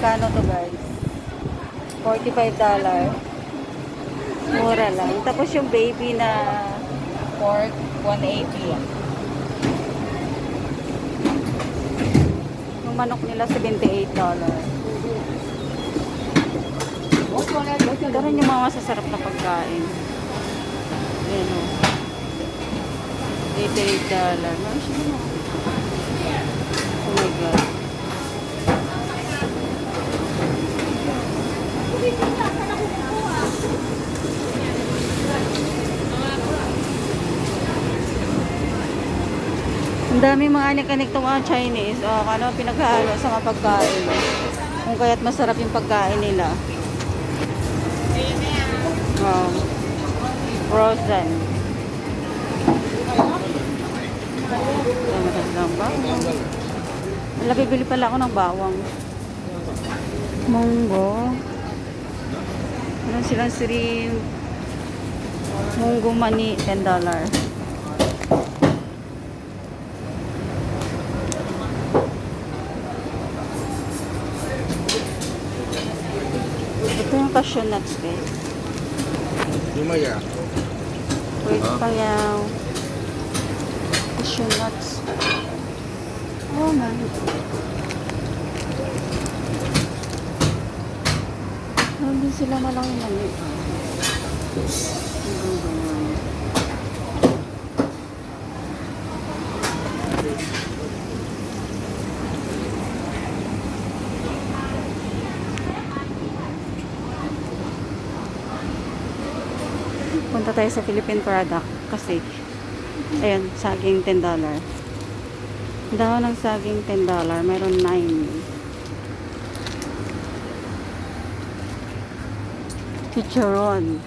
Magkano to guys? $45. Mura lang. Tapos yung baby na pork, 180. Yung manok nila, $78. Ito rin yung mga masasarap na pagkain. Ayan o. $88. Ano siya? Oh my God. Ang dami mga anik-anik itong mga Chinese. O, ano, pinaghalo sa mga pagkain. Kung kaya't masarap yung pagkain nila. Wow. Frozen. Dami ng bawang. Wala, bibili pala ako ng bawang. Munggo. Ano silang sirim? Munggo mani, $10. Ito yung cashew nuts, babe. Lumaya. Wait, huh? payaw. Cashew nuts. Oh, man. Nandun sila malaki mali. Ang ganda. Punta tayo sa Philippine product kasi ayun, saging $10. Dahon ng saging $10, meron 9. Chicharon.